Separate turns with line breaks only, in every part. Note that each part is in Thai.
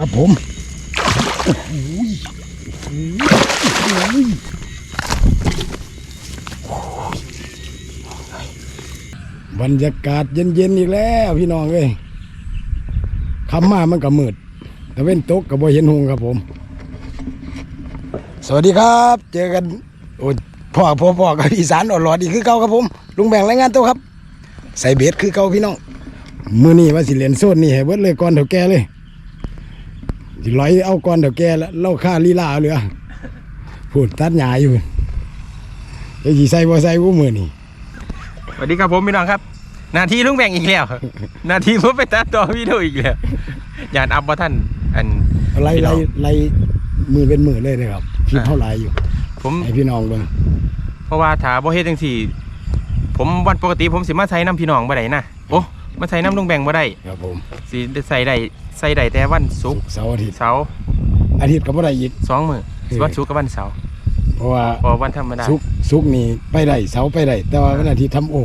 ครับผมโอ้โหโอ้โหยบรรยากาศเย็นๆอีกแล้วพี่น้องเอ้ยคำมามันก็มืดแต่เว้นตกก็บ่เห็นหงครับผม สวัสดีครับ เจอกันโอ้พ่อพ่อพ่อกับอีสานอ่อนหลอดอีกคือเก่าครับผม ลุงแบ่งรายงานตัวครับ ใส่เบสคือเก่าพี่น้อง มือนี่ว่าสิเล่นโซนนี่ให้เบิดเลยก่อนเถาแกเลย สิร้อยเอาก่อนเถาแก่แล้วเล่าค่าลีลาเอาเหลือพูดตัดหญ้าอยู่เดี๋ยวสิใส่บ่ใส่บ่มือนี่
สวัสดีครับผมพี่น้องครับ หนาทีลุงแบ่งอีกแล้วหนาทีผมไปตัดต่อวิดีโออีกแล้วยานอัพว่าท่านอัน
ไล่
พี่น้
ไล่
อง
ไล่มือเป็นมือเลยนะครับคลิป
อ่า
เท่าไหรอยู่
ผม
ให้พี่น้องเบิ่ง
เพราะว่าถาบ่เฮ็ดจังซี่ ผมวันปกติผมสิมาใช้น้ำพี่น้องบ่ได้นะโอ้มาใช้น้ำลุงแบ่งบ่ได้
ครับผม
สิใส่ได้ ใส่ได้แต่วันศุกร์
เสาร์อาทิตย์
เสาร์
อาทิตย์ก็บ่ได้อีก
สองมื้อ
เออ
วันศุกร์กับวันเสาร์
เพราะว่า
พอวันธรรมดา
สุกร์สุกร์นี่ไปได้เสาร์ไปได้แต่ว่าวันอาทิตย์ทำโอ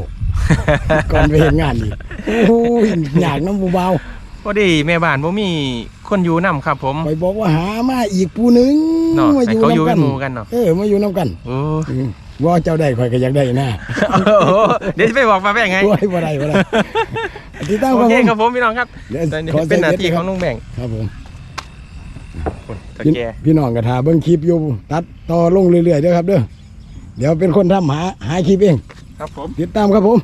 ก่อนไปเฮ็ดงานอีกโอ้ยอยากน้ำผู้เบา
พอดีแม่บ้านบ่มีคนอยู่นํครับผม
ไปบอกว่าหามาอีกผู้หนึง
เนาะ
มา
ให้เขาอยู่ำเป็นหมู่กันเนาะ
เออมาอยู่น้ำกัน
โอ้
อืมว่าเจ้าได้ข่อยก็อยากได้นะ
โหเดี๋ยวสิไปบอกมาแบ่งไง
โอ้ยบ่ได้บ่ได้ ติดตาม
โอ
ครับ
เค
ผม
ครับผมพี่น้องครับ
เดี๋ยว
แต่นี่
ขอ
เป็นหน้า
ใส่
ที่
บ็ด
ของลุงแบ่ง
ครับผม
ตะ
พี่
แก
พี่น้องก็ทาเบิ่งคลิปอยู่ตัดต่อลงเรื่อยๆเด้อครับเด้อเดี๋ยวเป็นคนทำหาหาคลิปเอง
ครับผม
ติดตามครับผม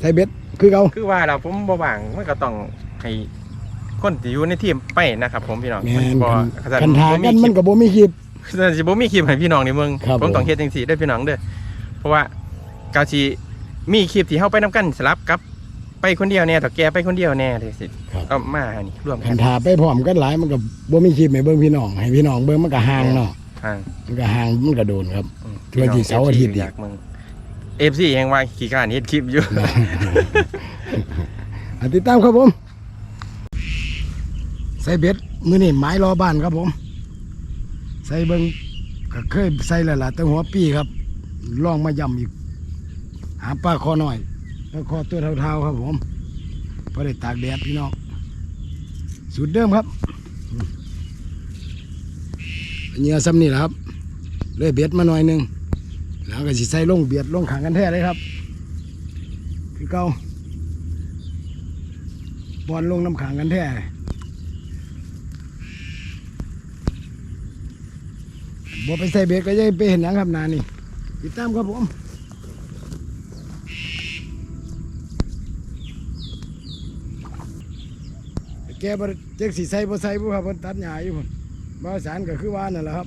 ใส่เบ็ดคือเขา
คือว่าเราผมบ่ว่างมันก็ต้องให้คนที่อยู่ในทีมไปนะครับผมพี่น้อง
แม่น
บ่
คัน
ขนาด
คันทา
บ่
กัน
ค
มั
ลิ
น
ป
ก็บ่มีคลิป
ขนาดสิบ่มีคลิปให้พี่น้องในเมือง
ครับ
ผมต้อง
ผม
เฮ็ดจังซี่ได้อพี่น้องเด้อเพราะว่ากาสิมีคลิปที่เฮาไปนํกันสลับกับ ไปคนเดียวแน่ถ้าแกไปคนเดียวแน่เลยสิ
ครับ
เอามาอันนี้ร่วม
คั
กันน
ทาไปพร้อมกันหลายมันก็บ่มีคลิปให้เบิ่งพี่น้องให้พี่น้องเบิ่งมันก็ห่างเนาะ
ทาง
มันก็ห่างมันก็โดนครับ
อืม
ทั่วที่เสาร์อาทิตย์อีก
อยากมึง FC ยังว่าขี้ข้านเฮ็ดคลิปอยู่
อะติดตามครับผม ใส่เบ็ดมือนี่ไม้รอบ้านครับผม ใส่เบิงก็เคยใส่แล้วล่ะแต่หัวปีครับ ลองมาย่ำอีก หาปลาคอหน่อย ปลาคอตัวเท่าๆครับผมพอได้ตากแดดพี่น้องสูตรเดิมครับเหงื่อซ้ำนี่แหละครับเลยเบ็ดมาหน่อยหนึงแล้วก็สิใส่ลงเบียดลงขังกันแท้เลยครับคือเก่าบอลลงน้ำขังกันแท้บ่ไปใส่เบ็ดก็จะไปเห็นยังครับนานี่ติดตามครับผม แกบ่ได้เจ๊กสีใส่บ่ใส่บ่ครับเพิ่นตัดหญ้าอยู่พุ่นบ่าวสารก็คือว่านั่นแหละครับ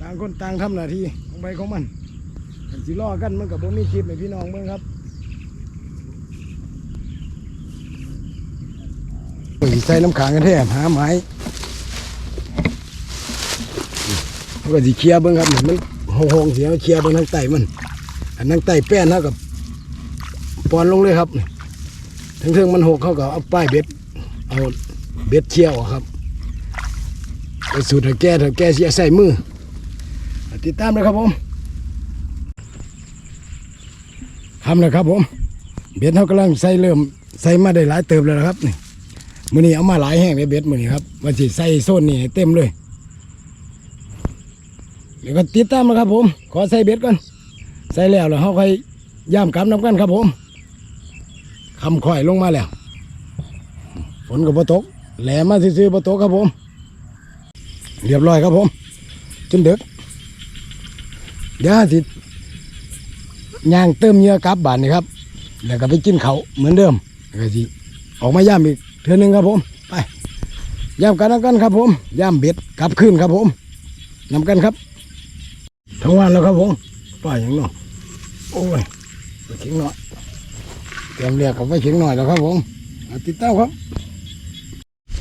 ต่างคนต่างทำหน้าที่ของไปของมันคันสิล้อกันมันก็บ่มีคลิปให้พี่น้องเบิ่งครับสิใส่น้ำขังกันแท้หาไม้มันก็สิเคลียร์เบิ่งครับมันโหงๆสิเอาเคลียร์เบิ่งทางใต้มัน อันทางใต้แป้นเท่ากับปอนลงเลยครับทั้งเทิงมันหกเขาก็เอาป้ายเบ็ด เอาเบ็ดเชี่ยวครับไปสูตรเถาแก่เถาแก่เสียใส่มือ ติดตามเลยครับผมทำเลยครับผม เบ็ดเขากำลังใส่เริ่มใส่มาได้หลายเติบแล้วนะครับนี่มือนี้เอามาหลายแห้งเลยเบ็ดมือนี้ครับวันที่ใส่โซนนี้เต็มเลยเดี๋ยวก็ติดตามนะครับผม ขอใส่เบ็ดก่อนใส่แล้วแล้วเขาค่อยย่ามกำน้ำกันครับผมคำข่อยลงมาแล้ว ฝนก็บ่ตกแหลมมาซื่อๆบ่ตกครับผม เรียบร้อยครับผม จนเด็กเดี๋ยวสิย่างเติมเหยื่อกลับบานนี่ครับ แล้วก็ไปกินเขาเหมือนเดิมแล้วก็สิออกมาย่ามอีกเทือนึงครับผม ไปย่ามกันนำกันครับ ผมย่ามเบ็ดกลับขึ้นครับผมนำกันครับ ทั้งวันแล้วครับผมป้าอย่างนาะโอ้ยไปเข็งหน่อยเตรียมเรียกกับไว้เข็งหน่อยแล้วครับผมติดตามครับ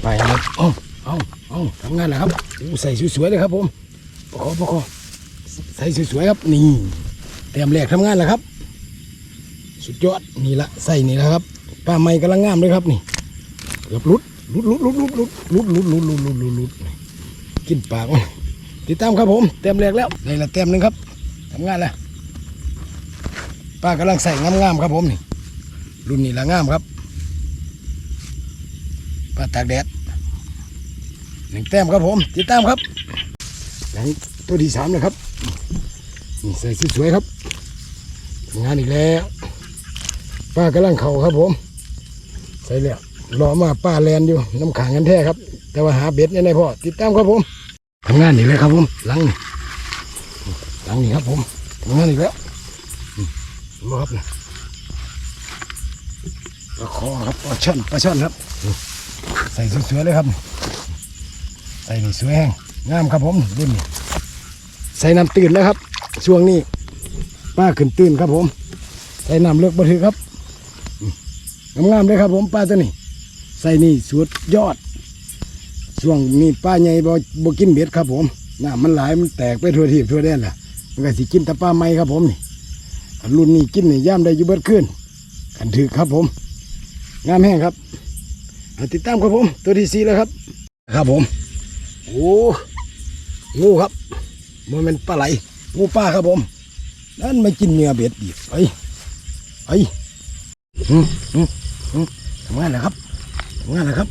ไปครับเอาเอาเอาทำงานแล้วครับโอ้ใส่สวยๆเลยครับผมประคอประคอใส่สวยๆครับนี่เตรียมเรียกทำงานแล้วครับ สุดยอดนี่ละใส่นี่แหละครับป้าไม้กำลังงามเลยครับนี่เกือบลุดลุดลุดลุดลุดลุดลุดลุดลุดลุดลุดลุดลุดกินปากมันติดตามครับผมเตรียมเรียกแล้วได้ละเตรียมหนึ่งครับทำงานแล้วป้ากำลังใส่งามๆครับผมนี่รุ่นนี้ละงามครับ ปลาตากแดดหนึ่งแต้มครับผมติดตามครับหลังตัวที่สามนะครับนี่ใส่สวยๆครับทำงานอีกแล้วป้ากำลังเข่าครับผม ใส่แล้วรอมาป้าแลนอยู่น้ำขังกันแท้ครับ แต่ว่าหาเบ็ดยังไงพ่อติดตามครับผมทำงานอีกแล้วครับผมหลังนี่หลังนี่ครับผมทำงานอีกแล้วมเห็นบ่ครับปลาคอครับปลาช่อนปลาช่อนครับ ใส่สวยๆเลยครับ ใส่นี่สวยแห้งงามครับผมรุ่นนี้ใส่น้ำตื่นแล้วครับ ช่วงนี้ป้าขึ้นตื่นครับผม ใส่น้ำเลือกบัถือครับงามๆเลยครับผมป้าตัวนี้ ใส่นี่สุดยอด ช่วงนี้ป้าใหญ่บ่บ่กินเบ็ดครับผมน้ำมันหลายมันแตกไปทั่วทีทั่วแดนแหละมันก็สิกินแต่ป้าไม้ครับผมนี่รุ่นนี้กินนี่ย่ามได้อยู่เบิดขึ้นกันถือครับผม งามแห้งครับ ติดตามครับผม ตัวที่สี่แล้วครับ ครับผม โอ้งูครับมันเป็นปลาไหลงูป้าครับผมนั่นไม่กินเนื้อเบ็ดดิไปไปอืมอืมอืมทำงานนะครับทำงานนะครับ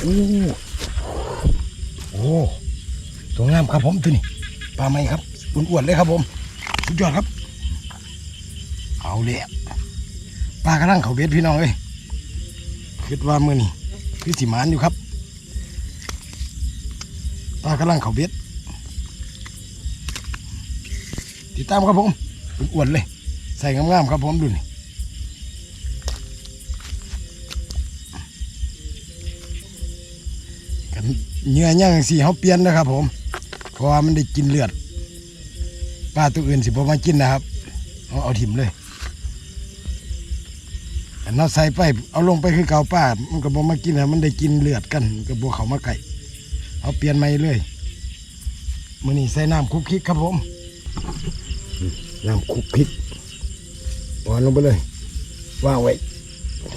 โอ้โอ้ตัวงามครับผมตัวนี้ปลาไหมครับอ้วนๆเลยครับผมสุดยอดครับ เอาเลย ปลากระลังเขาเบ็ดพี่น้องเอ้ยคิดว่ามือนี่คือสิมานอยู่ครับปลากระลังเขาเบ็ดติดตามครับผมอ้วนเลย ใส่งามๆครับผมดูนี่กันเนื้อย่างสีเขาเปลี่ยนนะครับผมเพราะว่ามันได้กินเลือดปลาตัวอื่นสิบ่มากินนะครับ เอาเอาถิ่มเลย เราใส่ไปเอาลงไปคือเกาป้ามันก็บ่มากินนะมันได้กินเลือดกันมันก็บ่เขามาไก่เอาเปลี่ยนใหม่เลยมื้อนี้ใส่น้ำคุกคิกครับผมน้ำคุกพริกวางลงไปเลยว่างไว้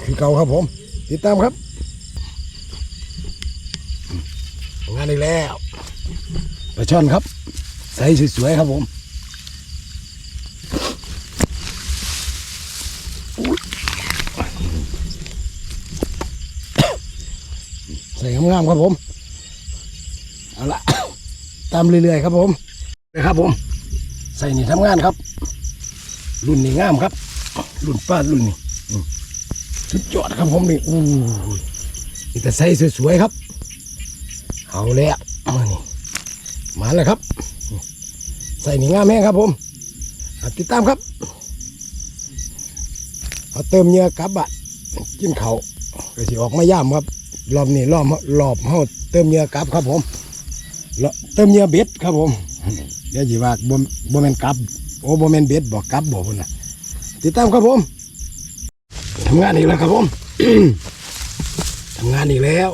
คือเก่าครับผม ติดตามครับงานอีกแล้วปลาช่อนครับ ใส่สวยๆครับผมอุ๊ยใส่ งามครับผม เอาละตามเรื่อยๆครับผมนะครับผม ใส่นี่ทำงานครับ รุ่นนี้งามครับ รุ่นป้ารุ่นนี่สุดยอดครับผมนี่อู้นี่แต่ใส่สวยๆครับ เอาแล้วมานี่มาแล้วครับ ใส่นี่งามแม่ครับผมติดตามครับเอาเติมเนื้อกลับอะกินเขาก็สิออกมาย่ามครับ รอบนี้รอบรอบเฮาเติมเนื้อกลับครับผมเติมเนื้อเบ็ดครับผมเดี๋ยวจีว่าบ่บ่แม่นกลับโอ้บ่แม่นเบ็ดบอกกลับบอกพุ่นน่ะติดตามครับผมทำงานอีกแล้วครับผมทำงานอีกแล้ว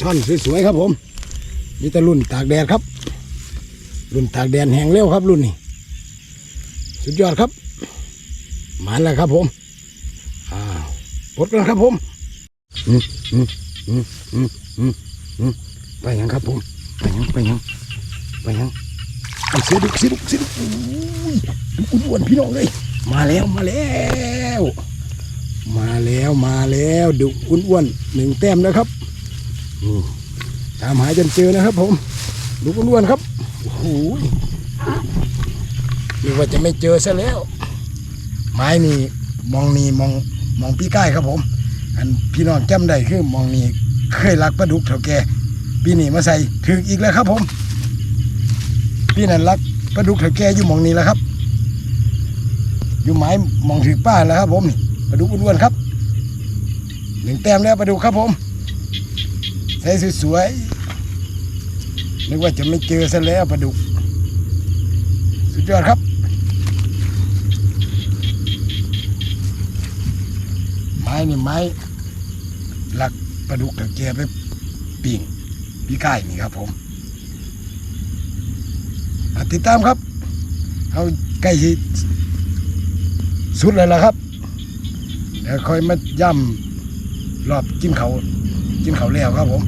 ช่อนสวยๆครับผมมีแต่รุ่นตากแดดครับ รุ่นตากแดดแห้งเร็วครับ รุ่นนี้สุดยอดครับหมาแล้วครับผมอ้าวปลดกันครับผมอืมอืม ไปยังครับผมไปยังไปยังไปยังเสียดุกเสียดุกเสียดุกอุ้ยอ้วนพี่น้องเลยมาแล้วมาแล้ว มาแล้วมาแล้วดุอ้วนหนึ่งแต้มนะครับตามหาจนเจอนะครับ ผมดุอ้วนครับโอ้โหนี่ว่าจะไม่เจอซะแล้ว ไม้นี่มองนี่มองมองพี่ใกล้ครับผม อันพี่น้องจำได้คือมองนี่ เคยรักปลาดุกเถ่าแก่ปีนี้มาใส่ถึงอีกแล้วครับผมพี่นั่นรักปลาดุกเถาแก่อยู่หมองนี้แหล้วครับ อยู่ไม้หมองถือป้าแล้วครับ ผมนี่ปลาดุกอ้วนๆครับหนึ่งแต้มแล้วปลาดุกครับผมใส่สวยๆนึกว่าจะไม่เจอซะแล้วปลาดุก สุดยอดครับไม้นี่ไม้หลัก ปลาดุกเถาแกไปปิ่งพี่ไก่นี่ครับผมติดตามครับเอาใกล้สิสุดเลยล่ะครับเดี๋ยวค่อยมาย่ำรอบกินเขากินเขาแล้วครับผม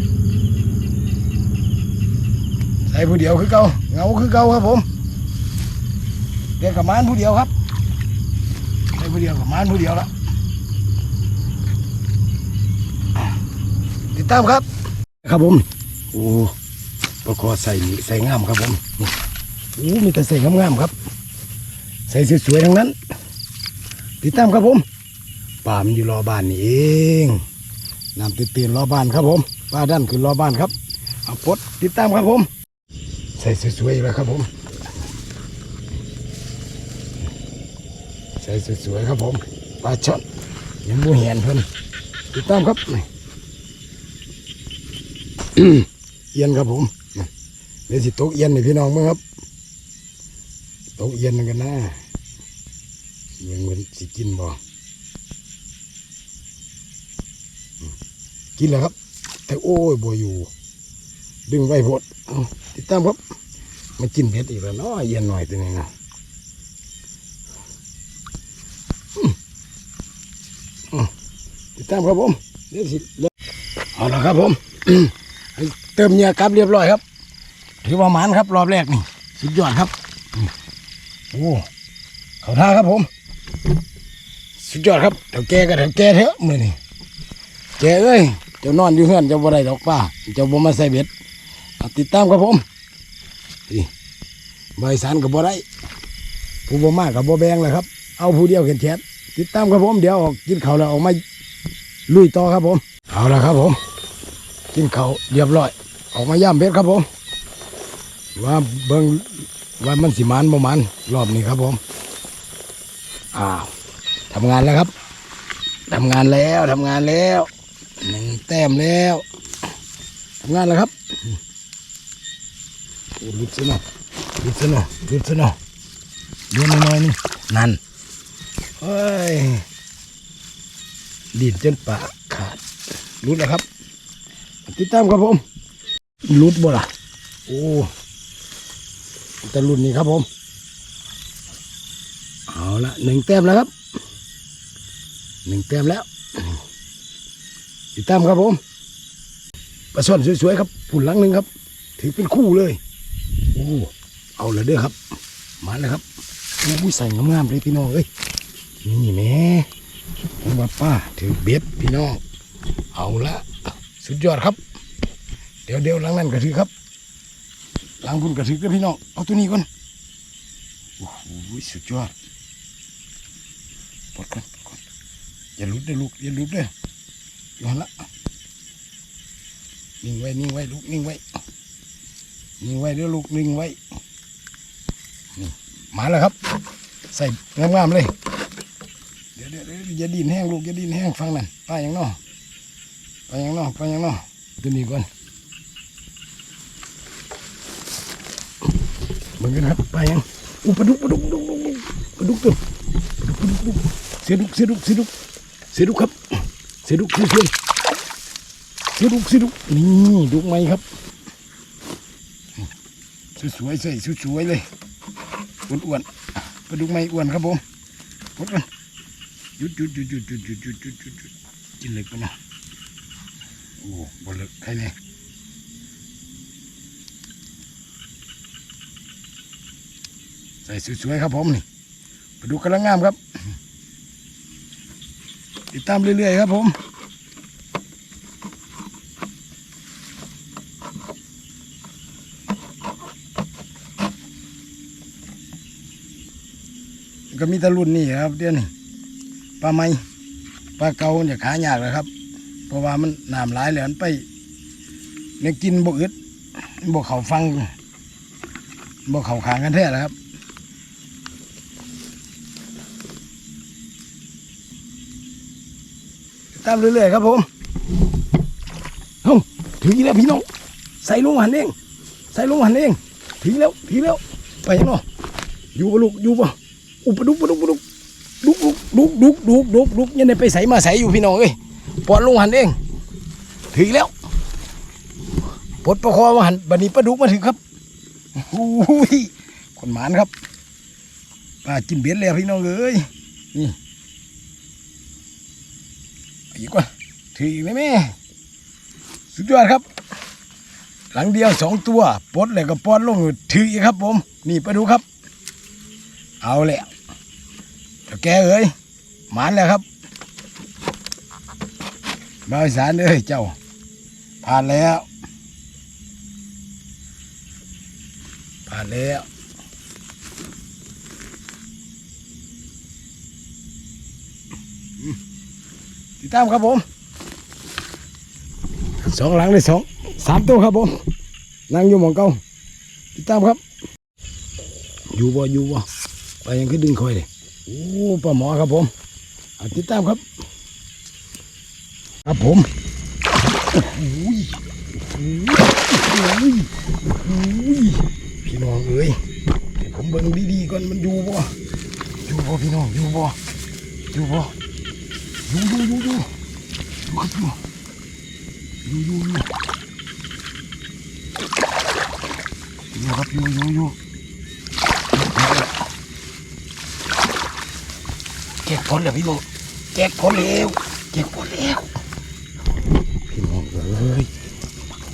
ใส่ผู้เดียวคือเก่าเงาคือเก่าครับผมเรียกกับมานผู้เดียวครับใส่ผู้เดียวกับมานผู้เดียวละ ตามครับ ครับผม โอ้ปลาคอใส่นี่ใส่งามครับผมโอ้มีแต่ใส่งามๆครับ ใส่สวยๆทั้งนั้น ติดตามครับผมป่ามันอยู่รอบ้านนี่เองน้ำตื่นๆรอบ้านครับผมป้าด้านคือรอบ้านครับเอาปดติดตามครับผม ใส่สวยๆแล้วครับผม ใส่สวยๆครับผมปลาช่อนยังบูเห็นเพิ่นติดตามครับนี่ เอียนครับผมนี่เดี๋ยวสิตกเอียนนี่พี่น้องมั้งครับตกเอียนกันนะยังมันสิกินบ่อืมกินแล้วครับ แต่โอ้ยบ่อยู่ ดึงไว้พดเอาติดตามครับมันกินเผ็ดอีกแล้วเนาะเอียนหน่อยตัวนี้นะติดตามครับผมเดี๋ยวสิเอาละครับผม เติมเหยื่อกลับเรียบร้อยครับ ถือว่าหมานครับรอบแรกนี่สุดยอดครับโอ้เขาท่าครับผม สุดยอดครับเดี๋ยวแกก็เดี๋ยวแกเถอะมือนี่แกเอ้ยเจ้านอนอยู่เฮือนเจ้าบ่ได้ดอกป้าเจ้าบ่มาใส่เบ็ดติดตามครับผมดีใบสารกับบ่ได้ผู้บ่มากกับบ่แบงเลยครับ เอาผู้เดียวเขียนแชทติดตามครับผมเดี๋ยวออกกินข้าวแล้วออกมาลุยต่อครับผม เอาละครับผม กินเขาเรียบร้อย ออกมาย่ำเบ็ดครับผม ว่าเบิ้งว่ามันสิมันบ่มันรอบนี้ครับผมอ้าวทำงานแล้วครับทำงานแล้วทำงานแล้วหนึ่งแต้มแล้วทำงานแล้วครับลุดซะหน่อยลุดซะหน่อยลุดซะหน่อยโยนหน่อยนี่นั่นเฮ้ยดินจนปากขาดรุดแล้วครับ ติดตามครับผมรุดบ่ล่ะ โอ้แต่รุ่นนี้ครับผม เอาละหนึ่งแต้มแล้วครับหนึ่งแต้มแล้ว ติดตามครับผมปลาช่อนสวยๆครับผุนหลังหนึ่งครับถือเป็นคู่เลย โอ้เอาเลยเด้อครับ มาเลยครับโอ้ยใส่งามๆเลยพี่น้องเอ้ยนี่แหม่ผมว่าป้าถือเบ็ดพี่น้องเอาละ สุดยอดครับ เดี๋ยวเดี๋ยวหลังนั้นก็ถือครับหลังพุ่นก็ถือกันพี่น้องเอาตัวนี้ก่อนโอ้โหสุดยอดปลดก่อนปลดก่อนอย่าลุดเด้อลูกอย่าลุดเด้อย้อนละนิ่งไว้นิ่งไว้ลูกนิ่งไว้นิ่งไว้เด้อลูกนิ่งไว้นี่มาแล้วครับ ใส่งามๆเลยเดี๋ยวเดี๋ยวอย่าดินแห้งลูกอย่าดินแห้งฟังนั่นไปยังนอ ไปยังนอไปยังนอตัวนี้ก่อนมือนกันครับไปยังอู้ปลาดุกปลาดุกปลาดุกปลาดุกตัวปลาดุกปลาดุกปดุกเสียดุกเสียดุกเสียดุกเสียดุกครับ เสียดุกเสียดุกเสียดุกเสียดุกนี่ดุกไหมครับสวยๆใส่สวยๆเลยอ้วนๆปลาดุกไหมอ้วนครับผมหมดกันหยุดหยุดหยุดหยุดหยุดหยุดหยุดหยุดหยุดกินเล็กปะนะ โอ้บนเล็กใครเนี่ยใส่สวยๆครับผมนี่ไปดูกำลังงามครับ ติดตามเรื่อยๆครับผมก็มีแตะรุ่นนี่ครับเดี๋ยวนี้ปลาไม้ปลาเกาจะขายากเลยครับ เพราะว่ามันน้ำหลายแล้วมันไปเนี่ยกินบกอึดบกเขาฟังบกเขาขางกันแท้แล้วครับตามเรื่อยๆครับผมเฮ้ถึงอีกแล้วพี่น้องใส่ลงหันเองใส่ลงหันเองถึงแล้วถึงแล้วไปยังเนาะอยู่ปะลูกอยู่ปะอุปดุกปะดุกปะดุกดุกดุกดุกดุกดุกดุกดุกยังได้ไปใส่มาใส่อยู่พี่น้องเอ้ย ปอดลงหันเอง ถึงแล้วปลดประคอมาหันบัดนี้ปลาดุกมาถึงครับหูยคนหมานครับปลากินเบ็ดแล้วพี่น้องเอ้ยนี่อีกว่าถืออีกไหมแม่สุดยอดครับ หลังเดียวสองตัวปลดแล้วก็ป้อนลงถืออีกครับ ผม นี่ปลาดุกครับ เอาแหละเจ้าแกเอ้ยหมานแล้วครับ บ่าวสารเอ้ยเจ้า ผ่านแล้ว ผ่านแล้วติดตามครับผมสองหลังเลยสองสามตัวครับผมนั่งอยู่หมองเก้าติดตามครับ อยู่บ่อยู่บ่ไปยังคือดึงคอยเลยโอ้ปลาหมอครับผมติดตามครับ ครับผมโอ้โหยโอ้ยโอ้ยพี่น้องเอ้ยเดี๋ยวผมเบิ่งดีๆก่อนมันอยู่บ่อยู่บ่พี่น้องอยู่บ่อยู่บ่อยู่อยู่อยู่อยู่อยู่ครับอยู่อยู่อยู่อยู่อยู่ครับอยู่อยู่อยู่แจกผลแล้วพี่น้องแจกผลแล้วแจกผลแล้ว พี่น้องเอ้ย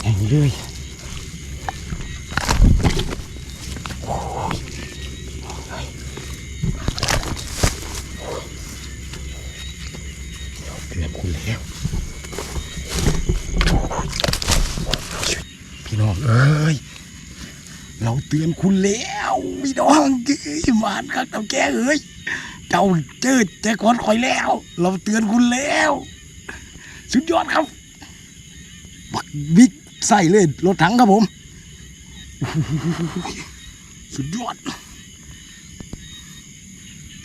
แห่ง เลยโอ้ยเตือนคุณแล้วโอ้ยพี่น้องเอ้ยเราเตือนคุณแล้วพี่น้องเอ้ยหมานครับเจ้าแก่เอ้ยเจ้าเจอแจกคนคอยแล้ว เราเตือนคุณแล้ว สุดยอดครับ บักบิ๊ก ใส่เลยรถถังครับผม สุดยอด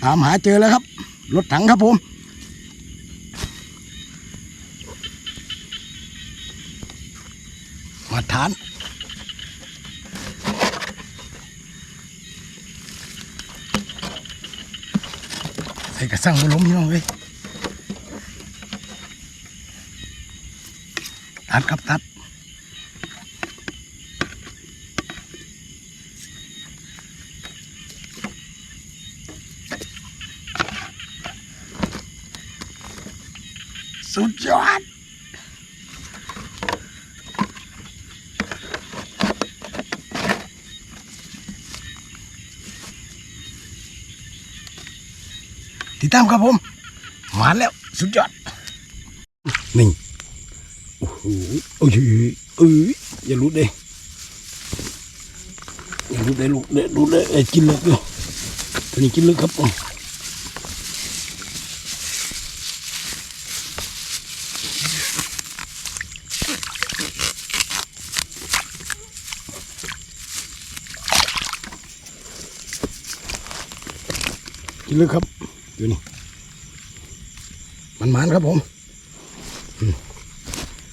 ตามหาเจอแล้วครับ รถถังครับผมมาฐานใส่กระสังบล้มพี่น้องเลยตัดครับตัด สุดยอดติดตามครับผมหวาแล้ว สุดยอด นี่ โอ้โหโอ้ยเอ้ยอย่าลุดเลยอย่าลุดเลยลูกเด็ดลุดเลยเอ้ยกินลึกเลยตัวนี้กินลึกครับ ลึกครับตัวนี้มันมันครับผม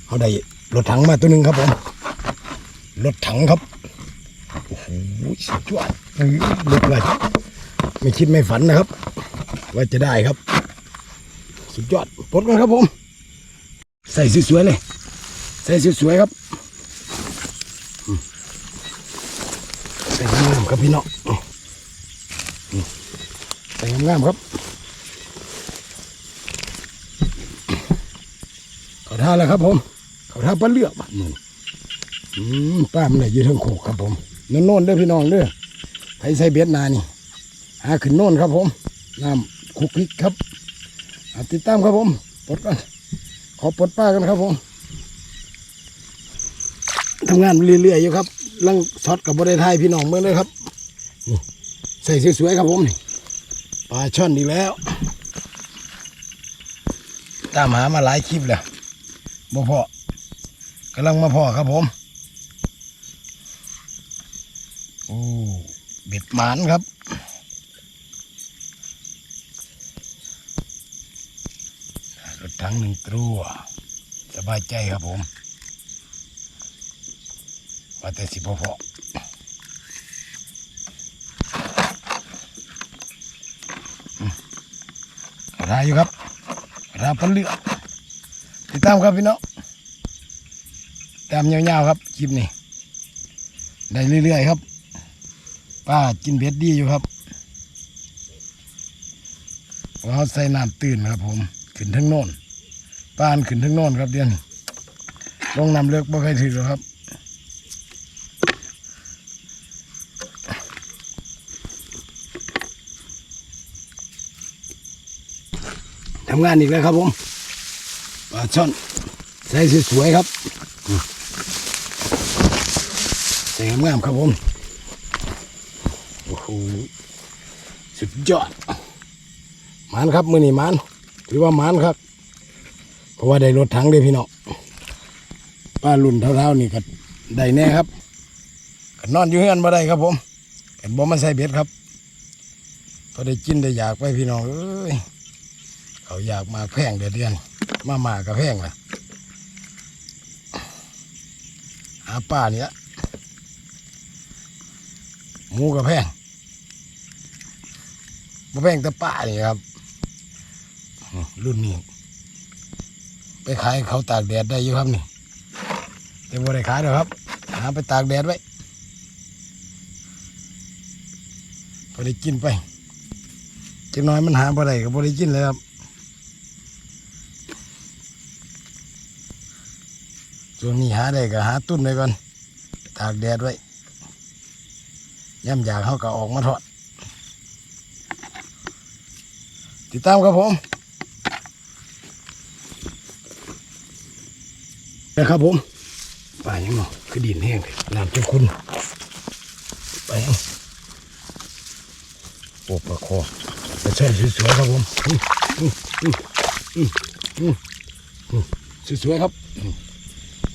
เอาได้รถถังมาตัวหนึ่งครับผมรถถังครับโอ้โหสุดยอดเอ้ยรถอะไม่คิดไม่ฝันนะครับ ว่าจะได้ครับ สุดยอดปลดกันครับผม ใส่สวยๆเลย ใส่สวยๆครับใส่งามๆครับพี่น้อง งามครับเขาท่าแล้วครับผม เขาท่าปลาเลือกบัดมืออืมป้ามันเลยยืนทางโขกครับผมโน่นโน่นเด้อพี่น้องเด้อไทยใส่เบียดนานี่หาขึ้นโน่นครับผมน้ำคุกคลิกครับติดตามครับผมปลดกันขอปลดป้ากันครับผมทำงานเรื่อยๆอยู่ครับลังช็อตกับบริไทยพี่น้องเมื่อเลยครับใส่สวยๆครับผมนี่ ลาช่อนอีกแล้ว ตามหามาหลายคลิปแล้วบ่พอกำลังมาพอครับผม โอ้เบ็ดหมานครับรถถังหนึ่งตัวสบายใจครับผม ว่าแต่สิบ่พออืม เอาได้อยู่ครับราพันเลือกติดตามครับพี่น้องตามยาวๆครับคลิปนี้ได้เรื่อยๆครับป้ากินเบ็ดดีอยู่ครับเราะเขาใส่น้ำตื่นครับ ผมขึ้นทั้งโน่นป้านขึ้นทั้งโน่นครับเดี๋ยวนี้ลงน้ำเลือกบ่เคยถือหรอกครับ ทำงานอีกแล้วครับผมปลาช่อนใส่สวยๆครับงงามๆครับผมโอ้โหสุดยอดมันครับมือนี่มันถือว่ามันครับ เพราะว่าได้รถถังเลยพี่น้องป้ารุ่นเท่าๆนี่ก็ได้แน่ครับก็นอนอยู่เฮือนมาได้ครับผมกันบ่มาใส่เบ็ดครับพอได้กินได้อยากไปพี่น้องเอ้ย เขาอยากมาแพงเดือนเดือนมามากับแพงล่ะหาป้านี่ละหมูกับแพงมาแพงแต่ป้านี่ครับ รุ่นนี้ไปขายเขาตากแดดได้อยู่ครับนี่แต่บ่ได้ขายหรอกครับ หาไปตากแดดไว้พอได้กินไปจักหน้อยมันหาบ่ได้ก็บ่ได้กินเลยครับ ช่วงนี้หาได้ก็หาตุ้นไว้ก่อนตากแดดไว้ย่ำอยากเขาก็ออกมาทอด ติดตามครับผมนะครับผมไปยังเนาะคือดินแห้งเลยน้ำเจ้าคุณไปยังโอ้ปลาคอไปใช่สวยๆครับผมสวยๆครับ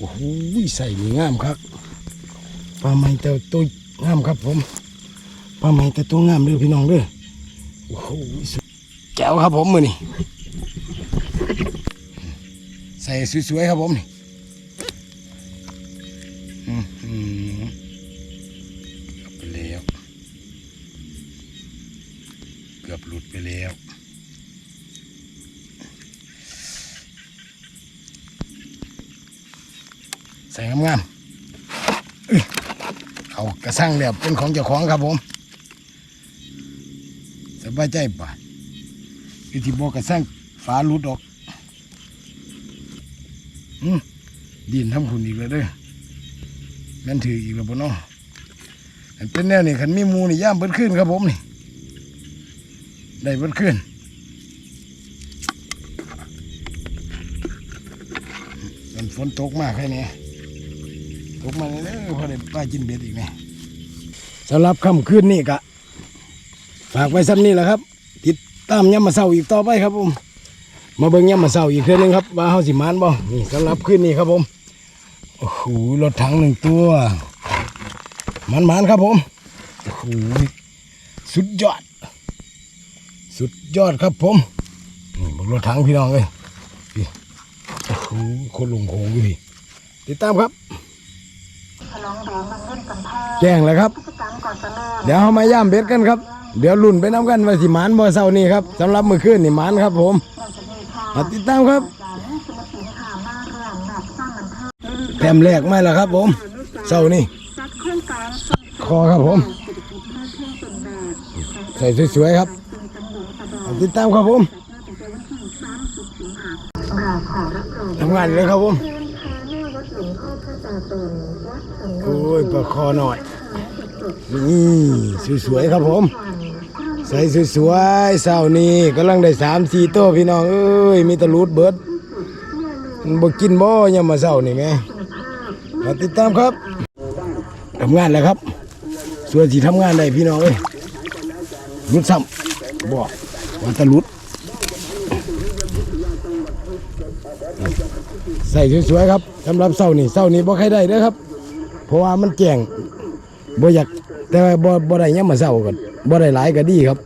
โอ้โหใส่นี่งามครับปลาไหมแต่ตัวงามครับผมปลาไหมแต่ตัวงามเด้อพี่น้องเด้อโอ้โหแจ๋วครับผมมือนี่ใส่สวยๆครับผมนี่เกือบแล้วเกือบหลุดไปแล้ว ส่งามๆเขากระสั่งแล้วเป็นของเจ้าของครับผมสบายใจป่ะคือที่บอกกระสั่งฝาลุดออกอืมดินทำคุณอีกเลยเด้อแม่นถืออีกแล้วบ่เนาะอันเป็นแนวนี่ขันมีมูนี่ย่ามเบิดขึ้นครับผมนี่ ได้เบิดขึ้นมันฝนตกมากแค่นี้ ตกมาเลยเด้อพอได้ป้ากินเบ็ดอีกไหมสำหรับค่ำคืนนี่กะ ฝากไว้ซ้ำนี่แหละครับ ติดตามย่ำมาเศร้าอีกต่อไปครับผม มาเบิ่งย่ำมาเศร้าอีกเทื่อนึงครับว่าเฮาสิมานบ่นี่สำหรับคืนนี้ครับผมโอ้โหรถถังหนึ่งตัวมันมันครับผมโอ้โหสุดยอด สุดยอดครับผมนี่บรถถังพี่น้องเลยพี่โอ้โหคนลงโขงอยู่พี่ติดตามครับ
แดงมันเล่นกันแท้
แจ้งเลยครับ
กิจกรรมก่อนจะเริ่ม
เดี๋ยวเรามาย่ามเบ็ดกันครับ เดี๋ยวลุ่นไปน้ำกันว่าสิหมานบ่เศร้านี่ครับสำหรับมือคืนนี่หมานครับ ผม
เราจะมีค่ะ
มาติดตามครับ
จากศิลปินค่ะมาเรื่องแบบสร้างมันเทิง
แถมแรกไม่ละครับ ผมเศร้านี่
จัดโครงการส่งเสริม
คอครับผม
เศรษฐกิจเพิ่มขึ้นเป็นแบบ
ใส่สวยๆครับ
เป็นตำบลตะดอ
มาติดตามครับผม
จัดมาตั้งแต่วันที่สามสิบสิงหาคมเราขอรับรอง
ทำงานเลยครับผม
งพ่อพระตาตนวัดสัง
โอ้ยปลาคอหน่อย นี่สวยๆครับผม ใส่สวยๆเศร้านี่กำลังได้สามสี่โต๊ะพี่น้องเอ้ยมีตะลูดเบิดมันบ่กินบ่ยามมาเศร้านี่แม่มาติดตามครับทำงานแล้วครับ ส่วนที่ทำงานได้พี่น้องเอ้ยลุดซ้ำบอกว่าตะลุด ใส่สวยๆครับสำหรับเศร้านี่เศร้านี่บ่ใครได้เด้อครับ เพราะว่ามันแจ้งบ่อยากแต่ว่าบ่บ่ได้ยามมาเศร้ากันบ่ได้หลายก็ดีครับ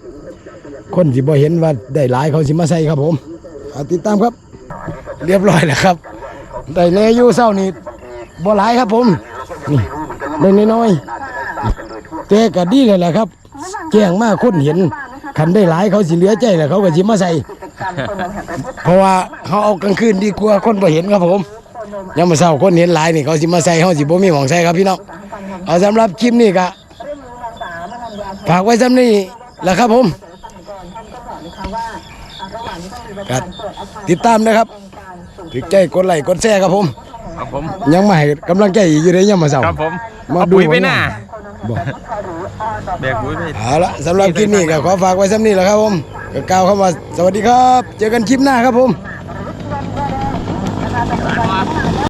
คนที่บ่เห็นว่าได้หลายเขาสิมาใส่ครับผมเอาติดตามครับ เรียบร้อยแล้วครับได้แน่อยู่เศร้านี่บ่หลายครับผมนี่ได้น้อยๆแต่ก็ดีเลยแหละครับแจ้งมากคนเห็นคันได้หลายเขาสิเหลือใจแล้วเขาก็สิมาใส่ เพราะว่าเขาเอากลางคืนดีกว่าคนบ่เห็นครับผมยามมื้อเช้าคนเห็นหลายนี่เขาสิมาใส่เขาสิบ่มีหม้องใส่ครับพี่น้องเอาสำหรับคลิปนี้ก็ฝากไว้สำนี้แหละครับผมครับติดตามนะครับถึกใจกดไลค์กดแชร์ครับผม
ครับผม
ยังไม่ให้กำลังใจอีกอยู่เลยยังมาเศร้า
ครับผม
มา
เอา
ดู
ปุ๋ยไปหน้า
บอก
แบกปุ๋ยไป
เอาละสำหรับคลิปนี้ก็ขอฝากไว้สำนี้แหละครับผม ก้าวเข้ามาสวัสดีครับ เจอกันคลิปหน้าครับผม